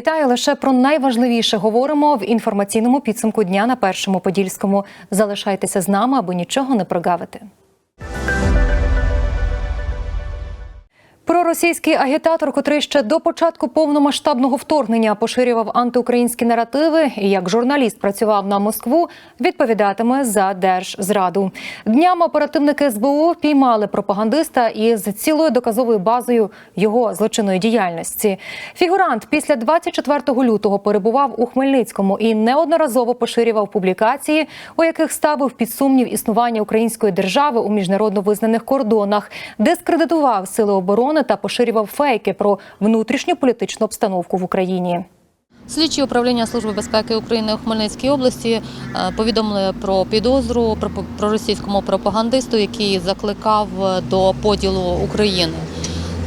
Вітаю лише про найважливіше говоримо в інформаційному підсумку дня на першому подільському. Залишайтеся з нами, аби нічого не прогавити. Проросійський агітатор, котрий ще до початку повномасштабного вторгнення поширював антиукраїнські наративи, і як журналіст працював на Москву, відповідатиме за держзраду. Днями оперативники СБУ піймали пропагандиста із цілою доказовою базою його злочинної діяльності. Фігурант після 24 лютого перебував у Хмельницькому і неодноразово поширював публікації, у яких ставив під сумнів існування української держави у міжнародно визнаних кордонах, дискредитував сили оборони та поширював фейки про внутрішню політичну обстановку в Україні. Слідчі управління Служби безпеки України у Хмельницькій області е, повідомили про підозру про російському пропагандисту, який закликав до поділу України.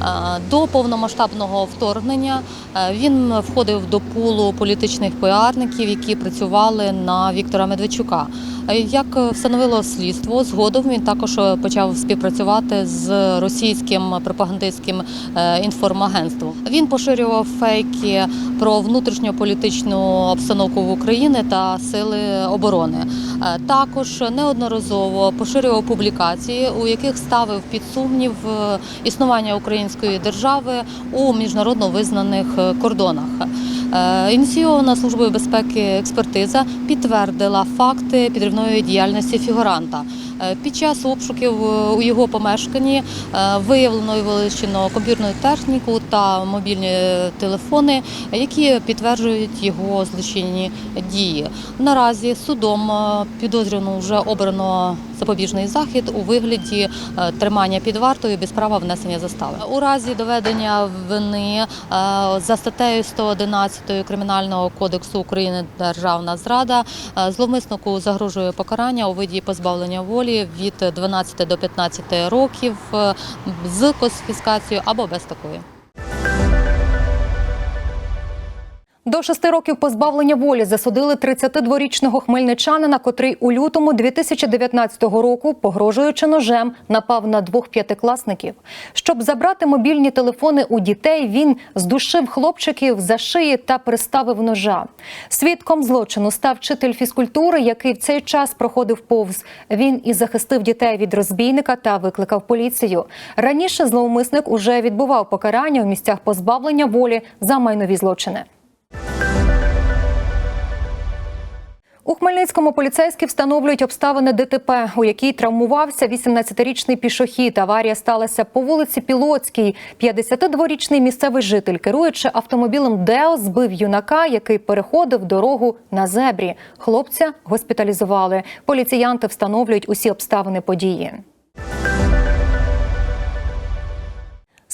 Е, До повномасштабного вторгнення е, він входив до пулу політичних піарників, які працювали на Віктора Медведчука. Е, Як встановило слідство, згодом він також почав співпрацювати з російським пропагандистським інформагентством. Він поширював фейки про внутрішньополітичну обстановку в Україні та сили оборони. Також неодноразово поширював публікації, у яких ставив під сумнів існування української держави у міжнародно визнаних е, кордонах. Е, Ініційована службою безпеки експертиза підтвердила факти підривної діяльності фігуранта. Е, Під час обшуків е, у його помешканні виявлено і вилучено комп'ютерну техніку та мобільні телефони, які підтверджують його злочинні дії. Наразі судом підозрювано вже обрано запобіжний захід у вигляді тримання під вартою без права внесення застави. У разі доведення вини за статтею 111 Кримінального кодексу України Державна зрада е, зловмиснику загрожує покарання у виді позбавлення волі від 12 до 15 років е, з конфіскацією або без такої. До шести років позбавлення волі засудили 32-річного хмельничанина, котрий у лютому 2019 року, погрожуючи ножем, напав на двох п'ятикласників. Щоб забрати мобільні телефони у дітей, він здушив хлопчиків за шиї та приставив ножа. Свідком злочину став вчитель фізкультури, який в цей час проходив повз. Він і захистив дітей від розбійника та викликав поліцію. Раніше зловмисник уже відбував покарання у місцях позбавлення волі за майнові злочини. У Хмельницькому поліцейські встановлюють обставини ДТП, у якій травмувався 18-річний пішохід. Аварія сталася по вулиці Пілоцькій. 52-річний місцевий житель, керуючи автомобілем Део, збив юнака, який переходив дорогу на зебрі. Хлопця госпіталізували. Поліціянти встановлюють усі обставини події.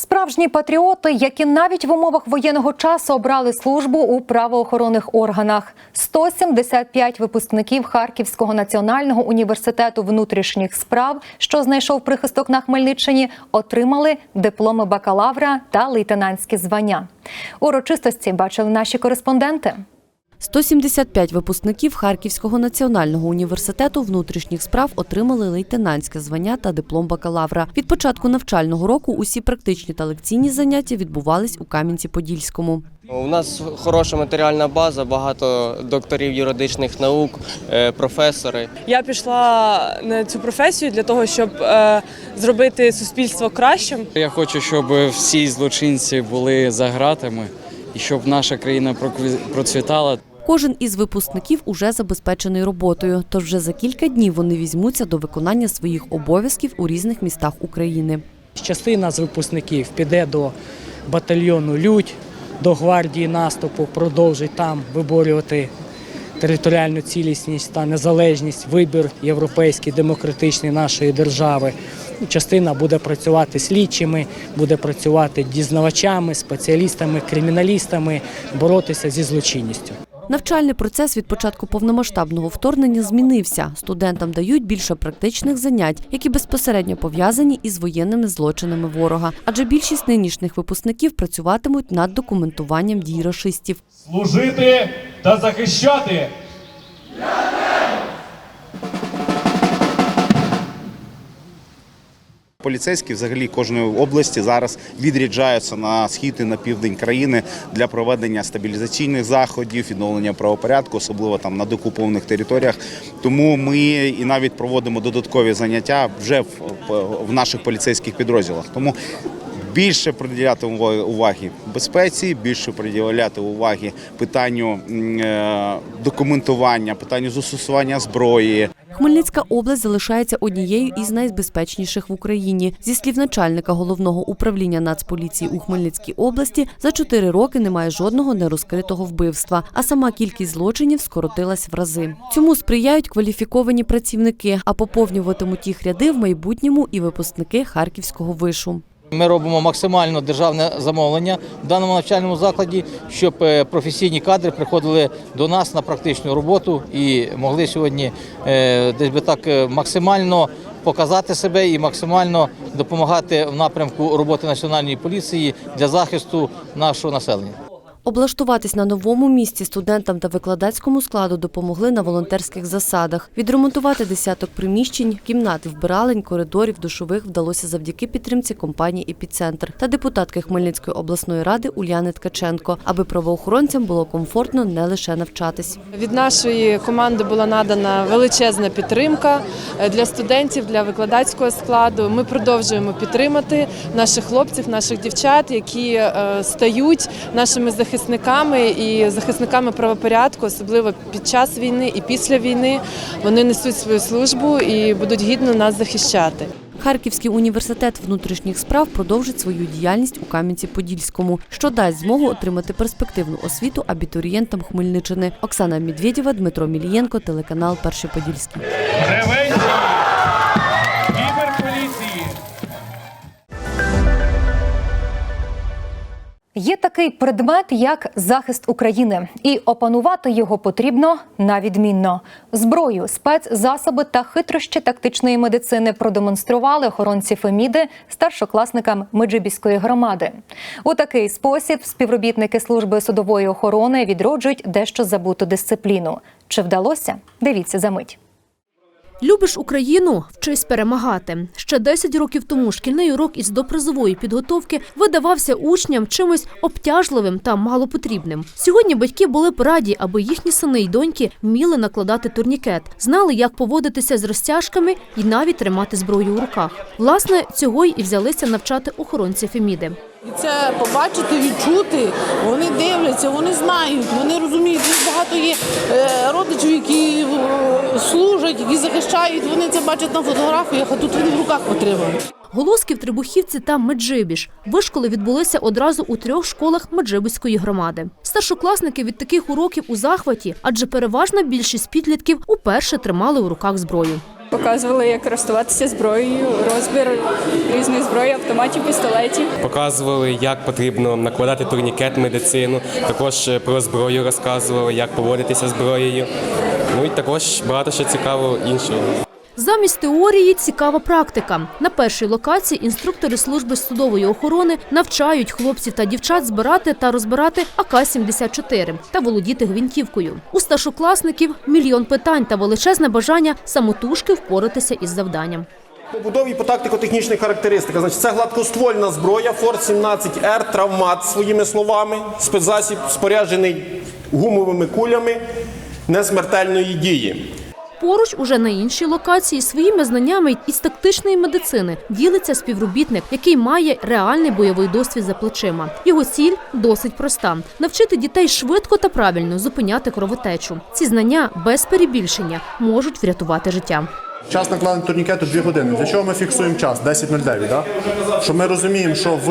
Справжні патріоти, які навіть в умовах воєнного часу обрали службу у правоохоронних органах. 175 випускників Харківського національного університету внутрішніх справ, що знайшов прихисток на Хмельниччині, отримали дипломи бакалавра та лейтенантські звання. Урочистості бачили наші кореспонденти. 175 випускників Харківського національного університету внутрішніх справ отримали лейтенантське звання та диплом бакалавра. Від початку навчального року усі практичні та лекційні заняття відбувались у Кам'янці-Подільському. У нас хороша матеріальна база, багато докторів юридичних наук, е, професори. Я пішла на цю професію для того, щоб е, зробити суспільство кращим. Я хочу, щоб всі злочинці були за ґратами і щоб наша країна процвітала. Кожен із випускників уже забезпечений роботою, тож вже за кілька днів вони візьмуться до виконання своїх обов'язків у різних містах України. Частина з випускників піде до батальйону Людь, до гвардії наступу, продовжить там виборювати територіальну цілісність та незалежність, вибір європейський, демократичний нашої держави. Частина буде працювати слідчими, буде працювати дізнавачами, спеціалістами, криміналістами, боротися зі злочинністю. Навчальний процес від початку повномасштабного вторгнення змінився. Студентам дають більше практичних занять, які безпосередньо пов'язані із воєнними злочинами ворога. Адже більшість нинішніх випускників працюватимуть над документуванням дій рашистів. служити та захищати. Поліцейські взагалі кожної області зараз відряджаються на схід і на південь країни для проведення стабілізаційних заходів, відновлення правопорядку, особливо там на докупованих територіях. Тому ми і навіть проводимо додаткові заняття вже в, наших поліцейських підрозділах. Тому більше приділяти уваги безпеці, більше приділяти уваги питанню е, документування, питанню застосування зброї. Хмельницька область залишається однією із найбезпечніших в Україні. Зі слів начальника головного управління Нацполіції у Хмельницькій області, за чотири роки немає жодного нерозкритого вбивства, а сама кількість злочинів скоротилась в рази. Цьому сприяють кваліфіковані працівники, а поповнюватимуть їх ряди в майбутньому і випускники Харківського вишу. Ми робимо максимально державне замовлення в даному навчальному закладі, щоб е, професійні кадри приходили до нас на практичну роботу і могли сьогодні е, десь би так е, максимально показати себе і максимально допомагати в напрямку роботи національної поліції для захисту нашого населення. Облаштуватись на новому місці студентам та викладацькому складу допомогли на волонтерських засадах. Відремонтувати десяток приміщень, кімнат, вбиралень, коридорів, душових вдалося завдяки підтримці компанії «Епіцентр» та депутатки Хмельницької обласної ради Уляни Ткаченко, аби правоохоронцям було комфортно не лише навчатись. Від нашої команди була надана величезна підтримка е, для студентів, для викладацького складу. Ми продовжуємо підтримати наших хлопців, наших дівчат, які е, стають нашими захисниками і захисниками правопорядку, особливо під час війни і після війни. Вони несуть свою службу і будуть гідно нас захищати. Харківський університет внутрішніх справ продовжить свою діяльність у Кам'янці-Подільському, що дасть змогу отримати перспективну освіту абітурієнтам Хмельниччини. Оксана Медведєва, Дмитро Мілієнко, телеканал Перший Подільський. Є такий предмет, як захист України, і опанувати його потрібно на відмінно. Зброю, спецзасоби та хитрощі тактичної медицини продемонстрували охоронці Феміди старшокласникам Меджибіської громади. У такий спосіб співробітники служби судової охорони відроджують дещо забуту дисципліну. Чи вдалося? Дивіться за мить. Любиш Україну, вчись перемагати. Ще 10 років тому шкільний урок із допризової підготовки видавався учням чимось обтяжливим та малопотрібним. Сьогодні батьки були б раді, аби їхні сини й доньки вміли накладати турнікет, знали, як поводитися з розтяжками і навіть тримати зброю у руках. Власне, цього й і взялися навчати охоронці Феміди. І це побачити, відчути. Вони дивляться, вони знають, вони розуміють. Дуже багато є е, родичів, які е, служать, які захищають. Вони це бачать на фотографіях, а тут вони в руках отримують. В Трибухівці та Меджибіж. Вишколи відбулися одразу у трьох школах Меджибіської громади. Старшокласники від таких уроків у захваті, адже переважна більшість підлітків уперше тримали у руках зброю. Показували, як користуватися зброєю, розбір різної зброї, автоматів, пістолетів. Показували, як потрібно накладати турнікет медицину. Також е, про зброю розказували, як поводитися зброєю. Ну і також багато що цікавого іншого. Замість теорії цікава практика. На першій локації інструктори служби судової охорони навчають хлопців та дівчат збирати та розбирати АК-74 та володіти гвинтівкою. У старшокласників мільйон питань та величезне бажання самотужки впоратися із завданням. Побудові по тактико-технічних характеристиках. Значить, це гладкоствольна зброя Форт 17 р травмат своїми словами, спецзасіб споряджений гумовими кулями несмертельної дії. Поруч уже на іншій локації своїми знаннями із тактичної медицини ділиться співробітник, який має реальний бойовий досвід за плечима. Його ціль досить проста: навчити дітей швидко та правильно зупиняти кровотечу. Ці знання без перебільшення можуть врятувати життя. Час накладення турнікету 2 години. Для чого ми фіксуємо час? 10.09, да? Що ми розуміємо, що в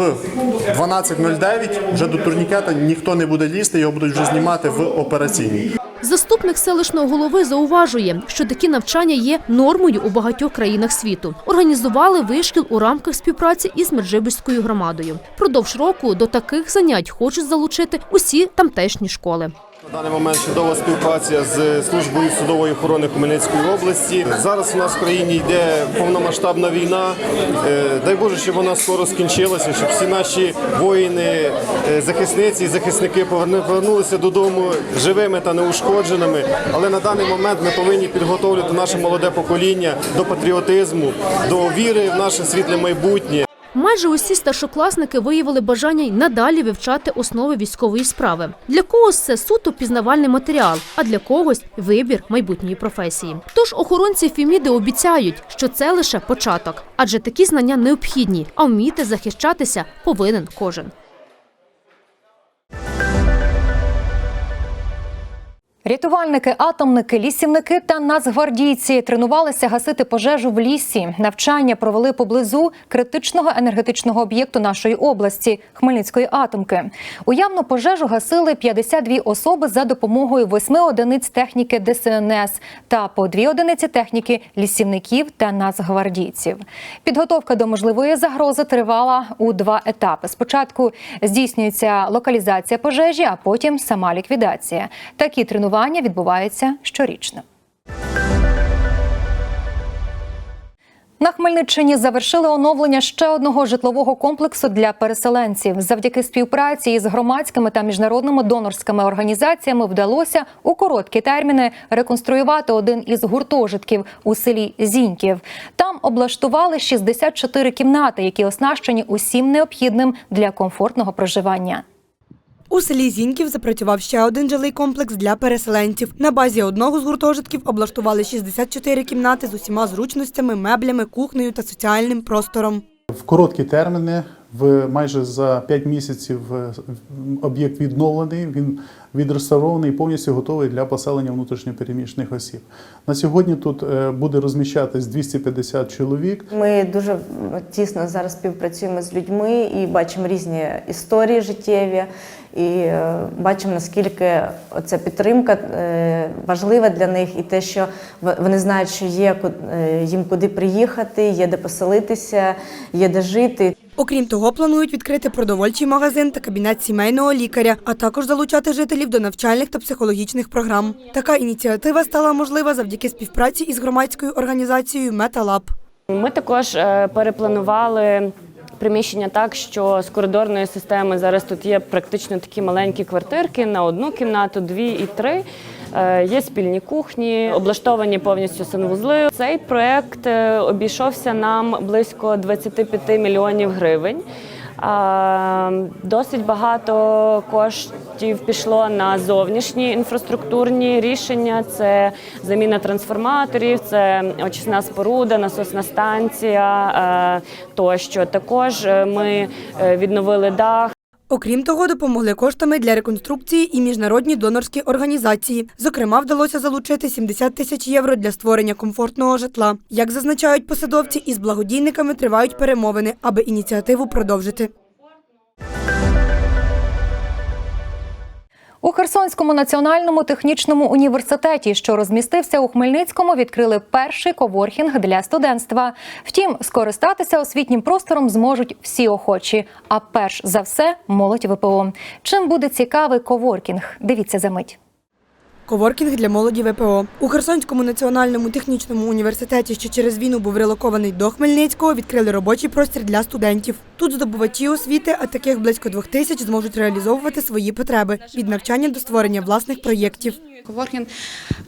12.09 вже до турнікета ніхто не буде лізти, його будуть вже знімати в операційній. Заступник селищного голови зауважує, що такі навчання є нормою у багатьох країнах світу. Організували вишкіл у рамках співпраці із Меджибіською громадою. Продовж року до таких занять хочуть залучити усі тамтешні школи. На даний момент чудова співпраця з службою судової охорони Хмельницької області. Зараз у нас в країні йде повномасштабна війна. Е, Дай Боже, щоб вона скоро скінчилася, щоб всі наші воїни, е, захисниці і захисники поверну- повернулися додому живими та неушкодженими. Але на даний момент ми повинні підготовлювати наше молоде покоління до патріотизму, до віри в наше світле майбутнє. Майже усі старшокласники виявили бажання й надалі вивчати основи військової справи. Для когось це суто пізнавальний матеріал, а для когось вибір майбутньої професії. Тож охоронці Фіміди обіцяють, що це лише початок, адже такі знання необхідні, а вміти захищатися повинен кожен. Рятувальники, атомники, лісівники та нацгвардійці тренувалися гасити пожежу в лісі. Навчання провели поблизу критичного енергетичного об'єкту нашої області Хмельницької атомки. Уявну пожежу гасили 52 особи за допомогою восьми одиниць техніки ДСНС та по дві одиниці техніки лісівників та нацгвардійців. Підготовка до можливої загрози тривала у два етапи. Спочатку здійснюється локалізація пожежі, а потім сама ліквідація. Такі тренування відбуваються щорічно. На Хмельниччині завершили оновлення ще одного житлового комплексу для переселенців. Завдяки співпраці із громадськими та міжнародними донорськими організаціями вдалося у короткі терміни реконструювати один із гуртожитків у селі Зіньків. Там облаштували 64 кімнати, які оснащені усім необхідним для комфортного проживання. У селі Зіньків запрацював ще один жилий комплекс для переселенців. На базі одного з гуртожитків облаштували 64 кімнати з усіма зручностями, меблями, кухнею та соціальним простором. В короткі терміни, в майже за 5 місяців е, об'єкт відновлений, він відреставрований і повністю готовий для поселення внутрішньопереміщених осіб. На сьогодні тут е, буде розміщатись 250 чоловік. Ми дуже тісно зараз співпрацюємо з людьми і бачимо різні історії життєві, і е, бачимо наскільки ця підтримка е, важлива для них, і те, що вони знають, що є їм куди приїхати, є де поселитися, є де жити. Окрім того, планують відкрити продовольчий магазин та кабінет сімейного лікаря, а також залучати жителів до навчальних та психологічних програм. Така ініціатива стала можлива завдяки співпраці із громадською організацією Металаб. Ми також е, перепланували приміщення так, що з коридорної системи зараз тут є практично такі маленькі квартирки на одну кімнату, дві і три. Е, Є спільні кухні, облаштовані повністю санвузли. Цей проект е, обійшовся нам близько 25 мільйонів гривень. Досить багато коштів пішло на зовнішні інфраструктурні рішення. Це заміна трансформаторів, це очисна споруда, насосна станція е, тощо. Також ми відновили дах. Окрім того, допомогли коштами для реконструкції і міжнародні донорські організації. Зокрема, вдалося залучити 70 тисяч євро для створення комфортного житла. Як зазначають посадовці, із благодійниками тривають перемовини, аби ініціативу продовжити. У Херсонському національному технічному університеті, що розмістився у Хмельницькому, відкрили перший коворкінг для студентства. Втім, скористатися освітнім простором зможуть всі охочі. А перш за все, молодь ВПО. Чим буде цікавий коворкінг? Дивіться за мить. Коворкінг для молоді ВПО у Херсонському національному технічному університеті, що через війну був релокований до Хмельницького, відкрили робочий простір для студентів. Тут здобувачі освіти, а таких близько двох тисяч, зможуть реалізовувати свої потреби від навчання до створення власних проєктів. Коворкінг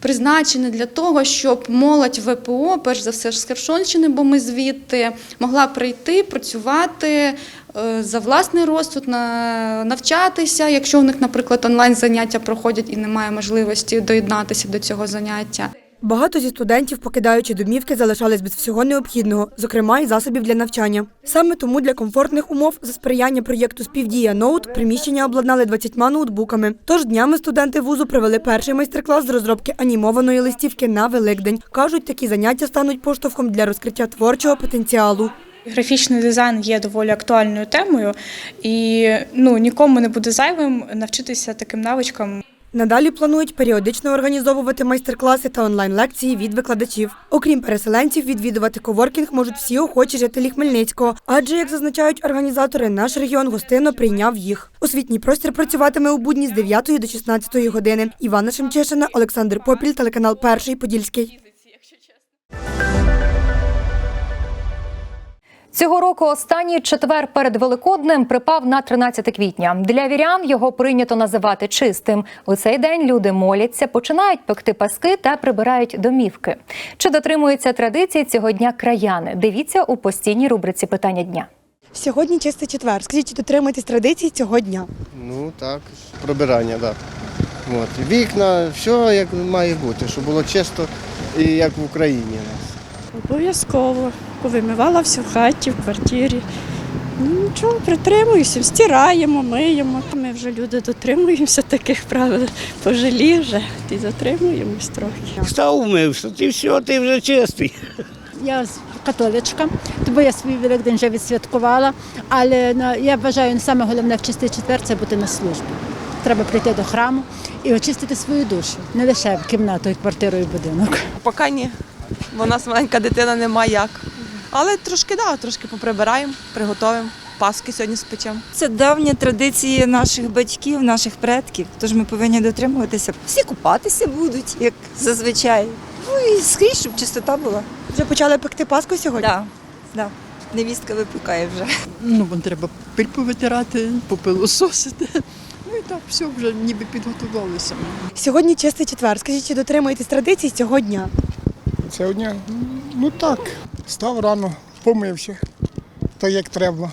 призначений для того, щоб молодь ВПО, перш за все з Херсонщини, бо ми звідти могла прийти, працювати за власний розсуд, на- навчатися. Якщо у них, наприклад, онлайн заняття проходять і немає можливості доєднатися до цього заняття. Багато зі студентів, покидаючи домівки, залишались без всього необхідного, зокрема і засобів для навчання. Саме тому для комфортних умов за сприяння проєкту Співдія Ноут приміщення обладнали 20 ноутбуками. Тож днями студенти вузу провели перший майстер-клас з розробки анімованої листівки на Великдень. кажуть, такі заняття стануть поштовхом для розкриття творчого потенціалу. Графічний дизайн є доволі актуальною темою, і ну нікому не буде зайвим навчитися таким навичкам. Надалі планують періодично організовувати майстер-класи та онлайн-лекції від викладачів. Окрім переселенців, відвідувати коворкінг можуть всі охочі жителі Хмельницького, адже, як зазначають організатори, наш регіон гостинно прийняв їх. Освітній простір працюватиме у будні з 9 до 16 години. Івана Шемчишина, Олександр Попіль, телеканал Перший Подільський. Цього року останній четвер перед Великоднем припав на 13 квітня. Для вірян його прийнято називати чистим. У цей день люди моляться, починають пекти паски та прибирають домівки. Чи дотримуються традиції цього дня краяни? Дивіться у постійній рубриці питання дня. Сьогодні чистий четвер. Скажіть, чи дотримуєтесь традицій цього дня? Ну так, прибирання, так. От. Вікна, все як має бути, щоб було чисто і як в Україні у нас. Обов'язково. Повимивала все в хаті, в квартирі. Ну, Нічого, притримуюся, стираємо, миємо. Ми вже люди дотримуємося таких правил. Пожилі вже і дотримуємось трохи. Встав, умився, ти все, ти вже чистий. Я католичка, тому я свій Великдень вже відсвяткувала. Але ну, я вважаю, саме головне в чистий четвер це бути на службі. Треба прийти до храму і очистити свою душу, не лише в кімнату, і квартиру і будинок. Поки ні, бо у нас маленька дитина нема як. Але трошки да, трошки поприбираємо, приготуємо. Паски сьогодні спечемо. Це давні традиції наших батьків, наших предків, тож ми повинні дотримуватися. Всі купатися будуть, як зазвичай. Ну і скрізь, щоб чистота була. Вже почали пекти паску сьогодні? Так, да, да. невістка випікає вже. Ну, бо треба пиль повитирати, попилососити. Ну і так, все, вже ніби підготувалися. Сьогодні чистий четвер. Скажіть, чи дотримуєтесь традицій цього дня? Цього дня? Ну так, став рано, помився, так як треба.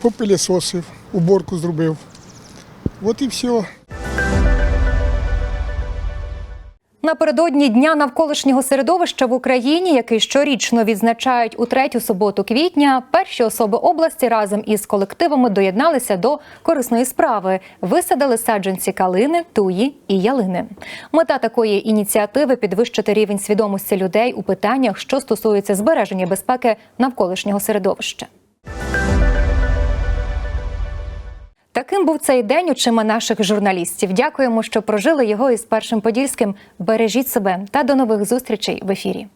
Попилісосив, уборку зробив. От і все. Напередодні дня навколишнього середовища в Україні, який щорічно відзначають у третю суботу квітня, перші особи області разом із колективами доєдналися до корисної справи, висадили саджанці калини, туї і ялини. Мета такої ініціативи підвищити рівень свідомості людей у питаннях, що стосуються збереження безпеки навколишнього середовища. Таким був цей день очима наших журналістів. Дякуємо, що прожили його із першим подільським. Бережіть себе та до нових зустрічей в ефірі.